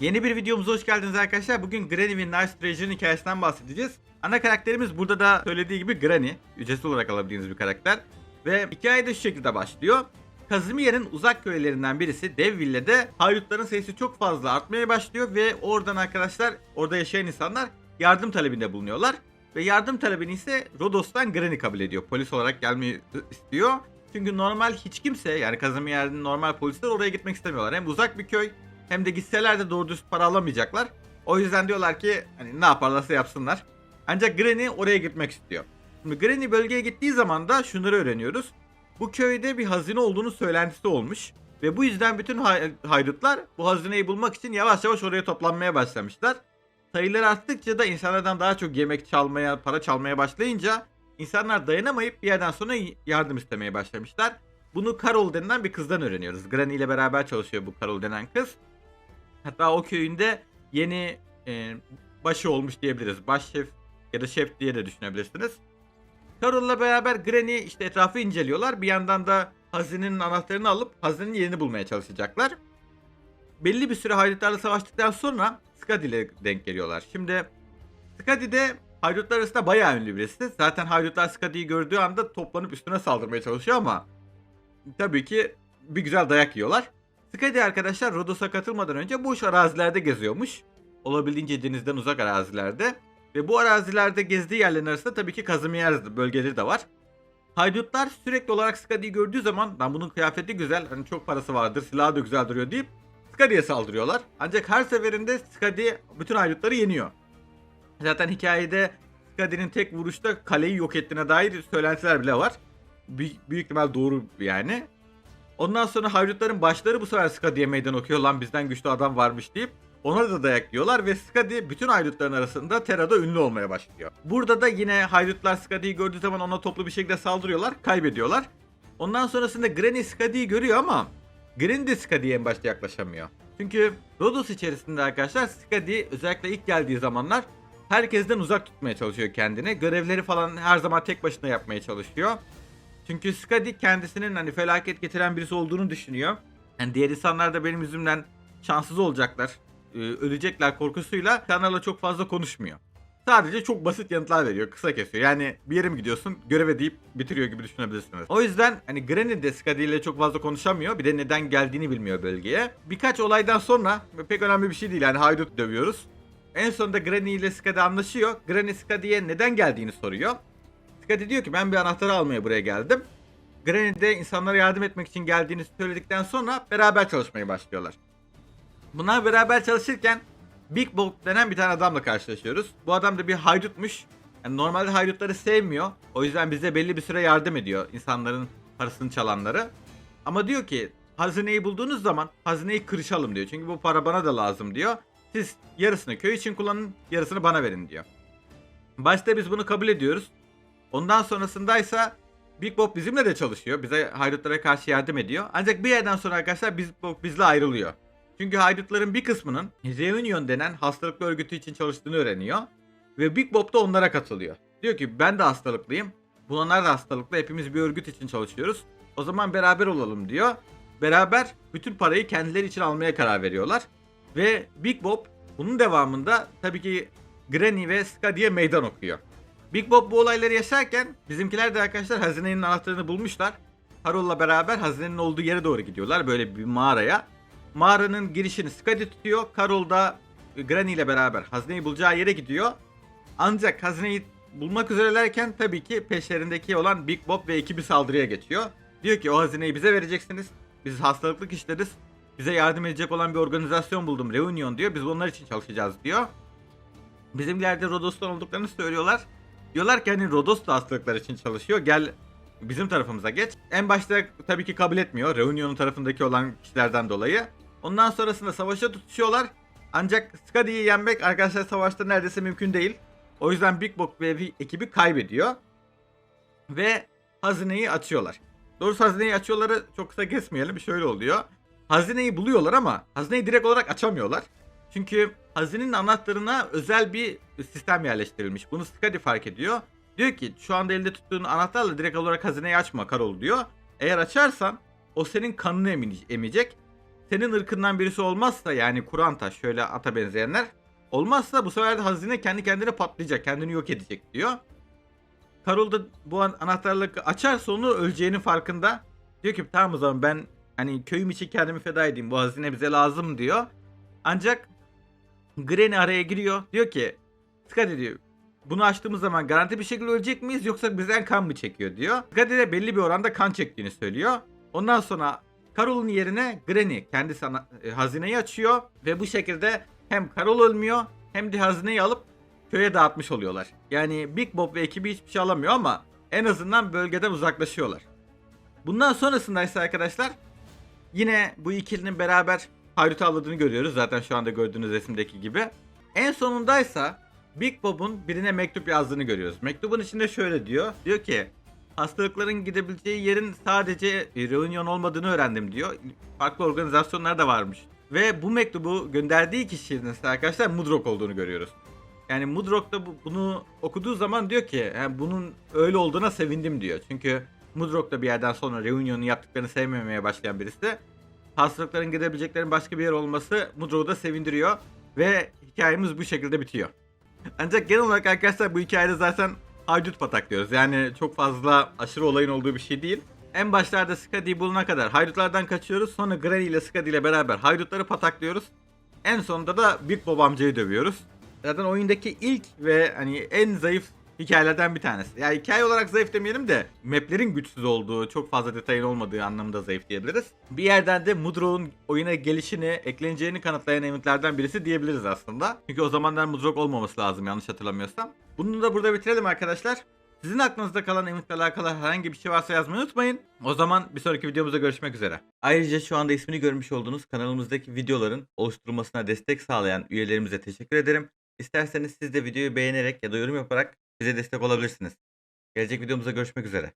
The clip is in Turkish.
Yeni bir videomuza hoş geldiniz arkadaşlar. Bugün Granny ve Nice Treasure'ın hikayesinden bahsedeceğiz. Ana karakterimiz burada da söylediği gibi Granny. Ücretsiz olarak alabildiğiniz bir karakter. Ve hikaye de şu şekilde başlıyor. Kazimier'in uzak köylerinden birisi Devville'de haydutların sayısı çok fazla artmaya başlıyor ve oradan arkadaşlar orada yaşayan insanlar yardım talebinde bulunuyorlar. Ve yardım talebini ise Rodos'tan Granny kabul ediyor. Polis olarak gelmeyi istiyor. Çünkü normal hiç kimse yani Kazimier'in normal polisler oraya gitmek istemiyorlar. Hem uzak bir köy hem de gitseler de doğru düz para alamayacaklar. O yüzden diyorlar ki hani ne yaparlarsa yapsınlar. Ancak Granny oraya gitmek istiyor. Şimdi Granny bölgeye gittiği zaman da şunları öğreniyoruz. Bu köyde bir hazine olduğunu söylentisi olmuş. Ve bu yüzden bütün hay- haydutlar bu hazineyi bulmak için yavaş yavaş oraya toplanmaya başlamışlar. Sayıları arttıkça da insanlardan daha çok yemek çalmaya, para çalmaya başlayınca insanlar dayanamayıp bir yerden sonra yardım istemeye başlamışlar. Bunu Carol denilen bir kızdan öğreniyoruz. Granny ile beraber çalışıyor bu Carol denen kız. Hatta o köyünde yeni e, başı olmuş diyebiliriz. Baş şef ya da şef diye de düşünebilirsiniz. Carol'la beraber Granny işte etrafı inceliyorlar. Bir yandan da hazinenin anahtarını alıp hazinenin yerini bulmaya çalışacaklar. Belli bir süre haydutlarla savaştıktan sonra Skadi ile denk geliyorlar. Şimdi Skadi de haydutlar arasında bayağı ünlü birisi. Zaten haydutlar Skadi'yi gördüğü anda toplanıp üstüne saldırmaya çalışıyor ama tabii ki bir güzel dayak yiyorlar. Skadi arkadaşlar Rodos'a katılmadan önce boş arazilerde geziyormuş. Olabildiğince denizden uzak arazilerde. Ve bu arazilerde gezdiği yerlerin arasında tabii ki Kazimier bölgeleri de var. Haydutlar sürekli olarak Skadi'yi gördüğü zaman lan bunun kıyafeti güzel, hani çok parası vardır, silahı da güzel duruyor deyip Skadi'ye saldırıyorlar. Ancak her seferinde Skadi bütün haydutları yeniyor. Zaten hikayede Skadi'nin tek vuruşta kaleyi yok ettiğine dair söylentiler bile var. Büyük, büyük ihtimal doğru yani. Ondan sonra haydutların başları bu sefer Skadi'ye meydan okuyor lan bizden güçlü adam varmış deyip ona da dayak yiyorlar ve Skadi bütün haydutların arasında Terra'da ünlü olmaya başlıyor. Burada da yine haydutlar Skadi'yi gördüğü zaman ona toplu bir şekilde saldırıyorlar, kaybediyorlar. Ondan sonrasında Granny Skadi'yi görüyor ama Granny de Skadi'ye en başta yaklaşamıyor. Çünkü Rodos içerisinde arkadaşlar Skadi özellikle ilk geldiği zamanlar herkesten uzak tutmaya çalışıyor kendini. Görevleri falan her zaman tek başına yapmaya çalışıyor. Çünkü Skadi kendisinin hani felaket getiren birisi olduğunu düşünüyor. Yani diğer insanlar da benim yüzümden şanssız olacaklar, e, ölecekler korkusuyla kanala çok fazla konuşmuyor. Sadece çok basit yanıtlar veriyor, kısa kesiyor. Yani bir yere mi gidiyorsun, göreve deyip bitiriyor gibi düşünebilirsiniz. O yüzden hani Granny de Skadi ile çok fazla konuşamıyor. Bir de neden geldiğini bilmiyor bölgeye. Birkaç olaydan sonra pek önemli bir şey değil yani haydut dövüyoruz. En sonunda Granny ile Skadi anlaşıyor. Granny Skadi'ye neden geldiğini soruyor. Skadi diyor ki ben bir anahtarı almaya buraya geldim. Granny insanlara yardım etmek için geldiğini söyledikten sonra beraber çalışmaya başlıyorlar. Bunlar beraber çalışırken Big Bob denen bir tane adamla karşılaşıyoruz. Bu adam da bir haydutmuş. Yani normalde haydutları sevmiyor. O yüzden bize belli bir süre yardım ediyor insanların parasını çalanları. Ama diyor ki hazineyi bulduğunuz zaman hazineyi kırışalım diyor. Çünkü bu para bana da lazım diyor. Siz yarısını köy için kullanın, yarısını bana verin diyor. Başta biz bunu kabul ediyoruz. Ondan sonrasındaysa Big Bob bizimle de çalışıyor. Bize haydutlara karşı yardım ediyor. Ancak bir yerden sonra arkadaşlar Big Bob bizle ayrılıyor. Çünkü haydutların bir kısmının Reunion denen hastalıklı örgütü için çalıştığını öğreniyor. Ve Big Bob da onlara katılıyor. Diyor ki ben de hastalıklıyım. Bunlar da hastalıklı. Hepimiz bir örgüt için çalışıyoruz. O zaman beraber olalım diyor. Beraber bütün parayı kendileri için almaya karar veriyorlar. Ve Big Bob bunun devamında tabii ki Granny ve Skadi'ye meydan okuyor. Big Bob bu olayları yaşarken bizimkiler de arkadaşlar hazinenin anahtarını bulmuşlar. Carol'la beraber hazinenin olduğu yere doğru gidiyorlar böyle bir mağaraya. Mağaranın girişini Skadi tutuyor. Carol da Granny ile beraber hazineyi bulacağı yere gidiyor. Ancak hazineyi bulmak üzerelerken tabii ki peşlerindeki olan Big Bob ve ekibi saldırıya geçiyor. Diyor ki o hazineyi bize vereceksiniz. Biz hastalıklı kişileriz. Bize yardım edecek olan bir organizasyon buldum. Reunion diyor. Biz onlar için çalışacağız diyor. Bizimkiler de Rodos'tan olduklarını söylüyorlar. Diyorlar ki hani Rodos da hastalıklar için çalışıyor. Gel bizim tarafımıza geç. En başta tabii ki kabul etmiyor. Reunion'un tarafındaki olan kişilerden dolayı. Ondan sonrasında savaşa tutuşuyorlar. Ancak Skadi'yi yenmek arkadaşlar savaşta neredeyse mümkün değil. O yüzden Big Bob ve ekibi kaybediyor. Ve hazineyi açıyorlar. Doğrusu hazineyi açıyorları çok kısa kesmeyelim. Şöyle oluyor. Hazineyi buluyorlar ama hazineyi direkt olarak açamıyorlar. Çünkü hazinenin anahtarına özel bir sistem yerleştirilmiş. Bunu Skadi fark ediyor. Diyor ki şu anda elde tuttuğun anahtarla direkt olarak hazineyi açma Karol diyor. Eğer açarsan o senin kanını emecek senin ırkından birisi olmazsa yani Kuranta şöyle ata benzeyenler olmazsa bu sefer de hazine kendi kendine patlayacak. Kendini yok edecek diyor. Karol da bu an anahtarlık açarsa onu öleceğinin farkında. Diyor ki tamam o zaman ben hani köyüm için kendimi feda edeyim. Bu hazine bize lazım diyor. Ancak Granny araya giriyor. Diyor ki Skadi diyor bunu açtığımız zaman garanti bir şekilde ölecek miyiz yoksa bizden kan mı çekiyor diyor. Skadi de belli bir oranda kan çektiğini söylüyor. Ondan sonra Carol'un yerine Granny kendisi ana- e, hazineyi açıyor ve bu şekilde hem Carol ölmüyor hem de hazineyi alıp köye dağıtmış oluyorlar. Yani Big Bob ve ekibi hiçbir şey alamıyor ama en azından bölgeden uzaklaşıyorlar. Bundan sonrasında ise arkadaşlar yine bu ikilinin beraber haydut avladığını görüyoruz. Zaten şu anda gördüğünüz resimdeki gibi. En sonundaysa Big Bob'un birine mektup yazdığını görüyoruz. Mektubun içinde şöyle diyor. Diyor ki hastalıkların gidebileceği yerin sadece reunion olmadığını öğrendim diyor. Farklı organizasyonlar da varmış. Ve bu mektubu gönderdiği kişinin arkadaşlar Mudrok olduğunu görüyoruz. Yani Mudrok da bu- bunu okuduğu zaman diyor ki "Ha, bunun öyle olduğuna sevindim diyor. Çünkü Mudrok da bir yerden sonra Reunion'un yaptıklarını sevmemeye başlayan birisi. Hastalıkların gidebileceklerin başka bir yer olması Mudrok'u da sevindiriyor. Ve hikayemiz bu şekilde bitiyor. Ancak genel olarak arkadaşlar bu hikayede zaten haydut pataklıyoruz. Yani çok fazla aşırı olayın olduğu bir şey değil. En başlarda Skadi'yi bulana kadar haydutlardan kaçıyoruz. Sonra Granny ile Skadi ile beraber haydutları pataklıyoruz. En sonunda da Big Bob amcayı dövüyoruz. Zaten oyundaki ilk ve hani en zayıf hikayelerden bir tanesi. Yani hikaye olarak zayıf demeyelim de maplerin güçsüz olduğu, çok fazla detayın olmadığı anlamında zayıf diyebiliriz. Bir yerden de Mudrok'un oyuna gelişini, ekleneceğini kanıtlayan eventlerden birisi diyebiliriz aslında. Çünkü o zamanlar Mudrok olmaması lazım yanlış hatırlamıyorsam. Bunu da burada bitirelim arkadaşlar. Sizin aklınızda kalan eventle alakalı herhangi bir şey varsa yazmayı unutmayın. O zaman bir sonraki videomuzda görüşmek üzere. Ayrıca şu anda ismini görmüş olduğunuz kanalımızdaki videoların oluşturulmasına destek sağlayan üyelerimize teşekkür ederim. İsterseniz siz de videoyu beğenerek ya da yorum yaparak bize destek olabilirsiniz. Gelecek videomuzda görüşmek üzere.